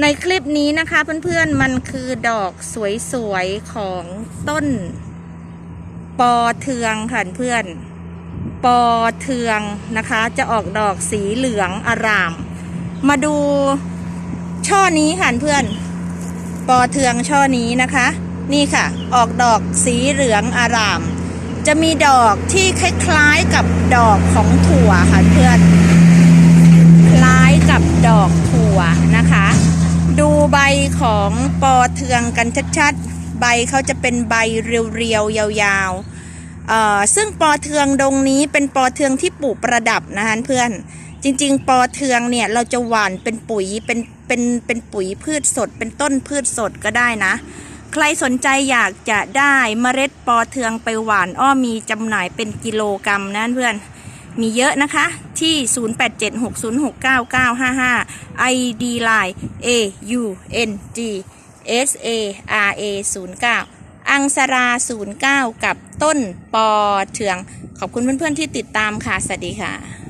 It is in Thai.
ในคลิปนี้นะคะเพื่อนๆมันคือดอกสวยๆของต้น ปอเทืองค่ะเพื่อน ปอเทืองนะคะ จะออกดอกสีเหลืองอาราม มาดูช่อนี้ค่ะเพื่อน ปอเทืองช่อนี้นะคะ นี่ค่ะ ออกดอกสีเหลืองอาราม จะมีดอกที่คล้ายๆกับดอกของถั่วค่ะเพื่อน คล้ายกับดอกถั่วนะคะ ดูใบ ของปอเทืองกันชัดๆ ใบเขาจะเป็นใบเรียวๆ ยาวๆ ซึ่งปอเทืองดงนี้เป็นปอเทืองที่ปลูกประดับนะคะเพื่อน จริงๆ ปอเทืองเนี่ยเราจะหว่านเป็นปุ๋ยเป็นเป็นเป็นปุ๋ยพืชสด เป็นต้นพืชสดก็ได้นะ ใครสนใจอยากจะได้เมล็ดปอเทืองไปหว่านอ้อมีจำหน่ายเป็นกิโลกรัมนะเพื่อน มีเยอะนะคะที่ 0876069955 ID Line A U N G S A R A 09อังสรา 09 กับต้นปอเถือง ขอบคุณเพื่อนๆที่ติดตามค่ะ สวัสดีค่ะ